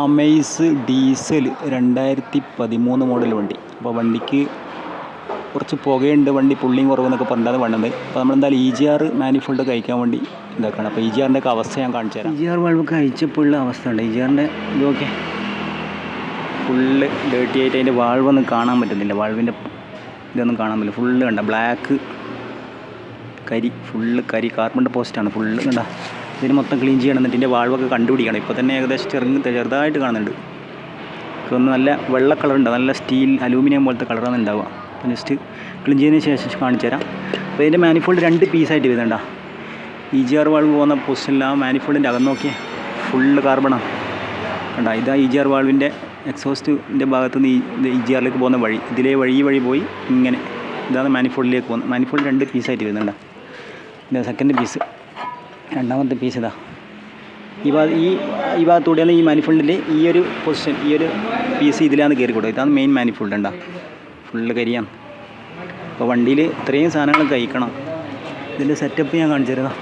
Amaze diesel രണ്ടായിരത്തി പതിമൂന്ന് model വണ്ടി. അപ്പോൾ വണ്ടിക്ക് കുറച്ച് പുകയുണ്ട് വണ്ടി പുള്ളിയും കുറവെന്നൊക്കെ പറഞ്ഞിട്ടാണ് വേണ്ടത്. അപ്പോൾ നമ്മളെന്തായാലും ഇ ജി ആർ മാനിഫോൾഡ് കഴിക്കാൻ വേണ്ടി ഇതാക്കണം. അപ്പോൾ ഇ ജി ആറിന്റെ ഒക്കെ അവസ്ഥ ഞാൻ കാണിച്ചു തരാം. ഇ ജി ആർ വാൾവ് കഴിച്ചപ്പോഴുള്ള അവസ്ഥ ഉണ്ട്. ഇ ജി ആറിന്റെ ഇതൊക്കെ ഫുള്ള് ഡേർട്ടി ആയിട്ട് അതിന്റെ വാൾവൊന്നും കാണാൻ പറ്റുന്നില്ല. വാൾവിന്റെ ഇതൊന്നും കാണാൻ പറ്റില്ല. ഫുള്ള് കണ്ട ബ്ലാക്ക് കരി ഫുള്ള് കരി കാർബൺ പോസ്റ്റാണ് ഫുള്ള് കണ്ട ഇതിന് മൊത്തം ക്ലീൻ ചെയ്യണം എന്നിട്ട് ഇതിന്റെ വാൾവൊക്കെ കണ്ടുപിടിക്കണം. ഇപ്പോൾ തന്നെ ഏകദേശം ചെറുങ്ങ് ചെറുതായിട്ട് കാണുന്നുണ്ട്. ഒന്ന് നല്ല വെള്ള കളറുണ്ട് നല്ല സ്റ്റീൽ അലൂമിനിയം പോലത്തെ കളറാണ് ഉണ്ടാവുക. അപ്പോൾ ജസ്റ്റ് ക്ലീൻ ചെയ്തതിന് ശേഷം കാണിച്ചു തരാം. അപ്പോൾ ഇതിന്റെ മാനിഫോൾഡ് രണ്ട് പീസായിട്ട് വരുന്നുണ്ട ഇ ജി ആർ വാൾവ് പോകുന്ന പൊസിഷനിൽ ആ മാനിഫോൾഡിന്റെ അകം നോക്കിയേ. ഫുള്ള് കാർബണാണ് കണ്ട? ഇതാ ഇ ജി ആർ വാൾവിന്റെ എക്സോസ്റ്റിന്റെ ഭാഗത്ത് നിന്ന് ഇ ജി ആറിലേക്ക് പോകുന്ന വഴി. ഇതിലെ വഴി വഴി പോയി ഇങ്ങനെ ഇതാണ് മാനിഫോൾഡിലേക്ക് പോകുന്നത്. മാനിഫോൾഡ് രണ്ട് പീസായിട്ട് വരുന്നുണ്ട്. സെക്കൻഡ് പീസ് രണ്ടാമത്തെ പീസ് ഇതാ. ഈ ഭാഗത്ത് ഈ ഈ ഭാഗത്തൂടെയാണ് ഈ മാനിഫോൾഡിന്റെ ഈ ഒരു പൊസിഷൻ ഈ ഒരു പീസ് ഇതിലാണ് കയറി കൊടുക്കുക ഇതാണ് മെയിൻ മാനിഫോൾഡ് ഉണ്ടാ ഫുള്ള് കരിയാണ്. അപ്പോൾ വണ്ടിയിൽ ഇത്രയും സാധനങ്ങൾ കഴിക്കണം. ഇതിന്റെ സെറ്റപ്പ് ഞാൻ കാണിച്ചു തരുന്നതാ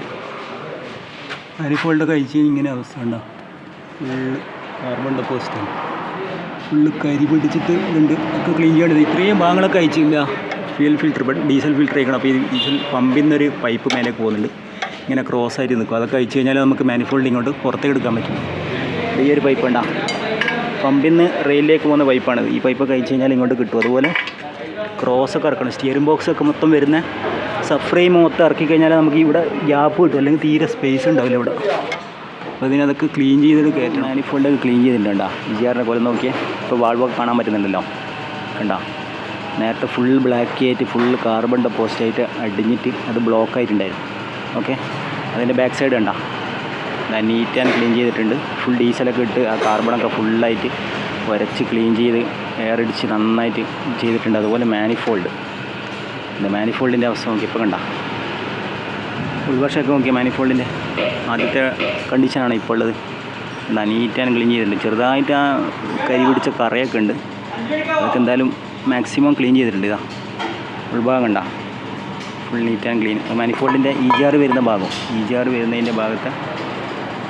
മാനിഫോൾഡ് കഴിച്ച് ഇങ്ങനെ അവസ്ഥ ഉണ്ടാവും ഫുള്ള് കാർബൺ ഡെപ്പോസിറ്റ് ഫുള്ള് കരി പിടിച്ചിട്ട് ഇതുണ്ട്. ഒക്കെ ക്ലീൻ ചെയ്യേണ്ടത് ഇത്രയും ഭാഗങ്ങളൊക്കെ അയച്ചില്ല ഫ്യൂൽ ഫിൽറ്റർ ഡീസൽ ഫിൽറ്റർ അയക്കണം അപ്പോൾ ഈ ഡീസൽ പമ്പിൽ നിന്നൊരു പൈപ്പ് മേലേക്ക് പോകുന്നുണ്ട്. ഇങ്ങനെ ക്രോസ് ആയിട്ട് നിൽക്കും. അതൊക്കെ അയച്ചു കഴിഞ്ഞാൽ നമുക്ക് മാനിഫോൾഡ് ഇങ്ങോട്ട് പുറത്തേക്ക് എടുക്കാൻ പറ്റും. ഈ ഒരു പൈപ്പ് ഉണ്ടാ പമ്പിൽ നിന്ന് റെയിലിലേക്ക് പോകുന്ന പൈപ്പാണ് ഈ പൈപ്പ് അയച്ചു കഴിഞ്ഞാൽ ഇങ്ങോട്ട് കിട്ടും. അതുപോലെ ക്രോസ് ഒക്കെ ഇറക്കണം. സ്റ്റിയറിംഗ് ബോക്സ് ഒക്കെ മൊത്തം വരുന്ന സഫ്രെയിം മൊത്തം ഇറക്കി കഴിഞ്ഞാൽ നമുക്ക് ഇവിടെ ഗ്യാപ്പ് കിട്ടും. അല്ലെങ്കിൽ തീരെ സ്പേസ് ഉണ്ടാവില്ല ഇവിടെ. അപ്പോൾ ഇതിനതൊക്കെ ക്ലീൻ ചെയ്തിട്ട് കയറ്റണം. മാനിഫോൾഡൊക്കെ ക്ലീൻ ചെയ്തിട്ടുണ്ടാ? ഇജിആറിനെ പോലെ നോക്കിയാൽ ഇപ്പോൾ വാൾവൊക്കെ കാണാൻ പറ്റുന്നുണ്ടല്ലോ. കണ്ട? നേരത്തെ ഫുൾ ബ്ലാക്ക് ആയിട്ട് ഫുൾ കാർബൺ ഡെപ്പോസിറ്റ് ആയിട്ട് അടിഞ്ഞിട്ട് അത് ബ്ലോക്ക് ആയിട്ടുണ്ടായിരുന്നു. ഓക്കെ. അതിന്റെ ബാക്ക് സൈഡ് കണ്ട. നീറ്റ് ആൻഡ് ക്ലീൻ ചെയ്തിട്ടുണ്ട്. ഫുൾ ഡീസലൊക്കെ ഇട്ട് ആ കാർബണൊക്കെ ഫുള്ളായിട്ട് വരച്ച് ക്ലീൻ ചെയ്ത് എയറടിച്ച് നന്നായിട്ട് ചെയ്തിട്ടുണ്ട്. അതുപോലെ മാനിഫോൾഡ് ഇത് മാനിഫോൾഡിന്റെ അവസ്ഥ നോക്കി ഇപ്പോൾ കണ്ട. ഉൾവർഷമൊക്കെ നോക്കിയാൽ മാനിഫോൾഡിന്റെ ആദ്യത്തെ കണ്ടീഷനാണ് ഇപ്പോൾ ഉള്ളത്. എന്താ നീറ്റ് ആൻഡ് ക്ലീൻ ചെയ്തിട്ടുണ്ട്. ചെറുതായിട്ട് ആ കരി പിടിച്ച കറയൊക്കെ ഉണ്ട്. അതൊക്കെ എന്തായാലും മാക്സിമം ക്ലീൻ ചെയ്തിട്ടുണ്ട്. ഇതാ. ഉൾഭാഗം കണ്ട. ഫുൾ നീറ്റ് ആൻഡ് ക്ലീൻ മാനിഫോൾഡിന്റെ ആർ വരുന്ന ഭാഗം. ജി ആർ വരുന്നതിന്റെ ഭാഗത്തെ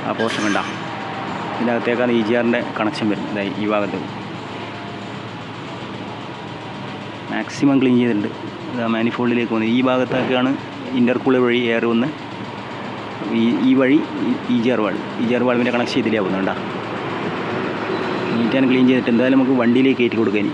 ആ പോർഷൻ കണ്ട. ഇതിനകത്തേക്കാണ് ഇ ജി ആറിന്റെ കണക്ഷൻ വരുന്നത്. ഈ ഭാഗത്ത്. മാക്സിമം ക്ലീൻ ചെയ്തിട്ടുണ്ട്. മാനിഫോൾഡിലേക്ക് വന്ന് ഈ ഭാഗത്തൊക്കെയാണ് ഇന്റർകൂളർ വഴി എയർ വന്ന് ഈ ഈ വഴി ആർ വാൾവ് ആർ വാൾവിന്റെ കണക്ഷൻ ഇതിലേ പോകുന്നുണ്ടാ നീറ്റ് ആൻഡ് ക്ലീൻ ചെയ്തിട്ട് എന്തായാലും നമുക്ക് വണ്ടിയിലേക്ക് കയറ്റി കൊടുക്കാൻ